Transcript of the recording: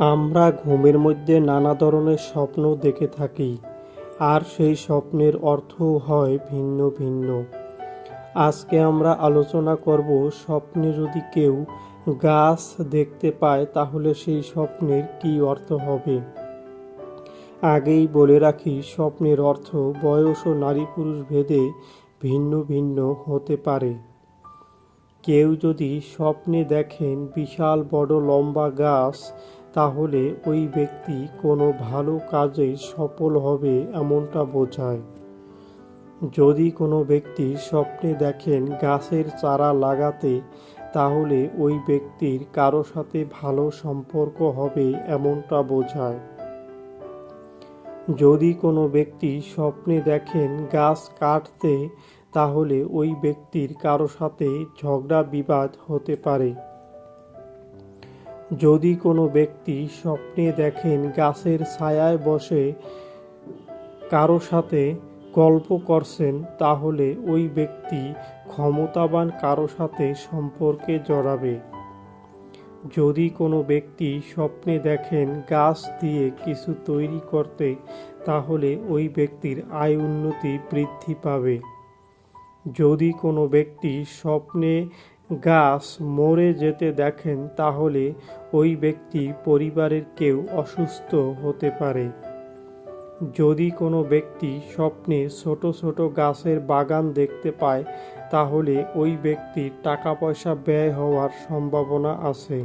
আমরা ঘুমের মধ্যে নানা ধরনের স্বপ্ন দেখে থাকি, আর সেই স্বপ্নের অর্থও হয় ভিন্ন ভিন্ন। আজকে আমরা আলোচনা করব স্বপ্নে যদি কেউ গাছ দেখতে পায়, তাহলে সেই স্বপ্নের কী অর্থ হবে? আগেই বলে রাখি, স্বপ্নের অর্থ বয়স ও নারী পুরুষ ভেদে ভিন্ন ভিন্ন হতে পারে। কেউ যদি স্বপ্নে দেখেন বিশাল বড় লম্বা গাছ তাহলে ওই ব্যক্তি কোনো ভালো কাজে সফল হবে এমনটা বোঝায়। যদি কোনো ব্যক্তি স্বপ্নে দেখেন গাছের চারা লাগাতে, তাহলে ওই ব্যক্তির কারও সাথে ভালো সম্পর্ক হবে এমনটা বোঝায়। যদি কোনো ব্যক্তি স্বপ্নে দেখেন গাছ কাটতে, তাহলে ওই ব্যক্তির কারও সাথে ঝগড়া বিবাদ হতে পারে। যদি কোনো ব্যক্তি স্বপ্নে দেখেন গাছের ছায়ায় বসে কারও সাথে গল্প করছেন, তাহলে ওই ব্যক্তি ক্ষমতাবান কারও সাথে সম্পর্কে জড়াবে। যদি কোনো ব্যক্তি স্বপ্নে দেখেন গাছ দিয়ে কিছু তৈরি করতে, তাহলে ওই ব্যক্তির আয় উন্নতি বৃদ্ধি পাবে। যদি কোনো ব্যক্তি স্বপ্নে গাছ মরে যেতে দেখেন তাহলে ওই ব্যক্তি পরিবারের কেউ অসুস্থ হতে পারে। যদি কোনো ব্যক্তি স্বপ্নে ছোট ছোট গাছের বাগান দেখতে পায়, তাহলে ওই ব্যক্তির টাকা পয়সা ব্যয় হওয়ার সম্ভাবনা আছে।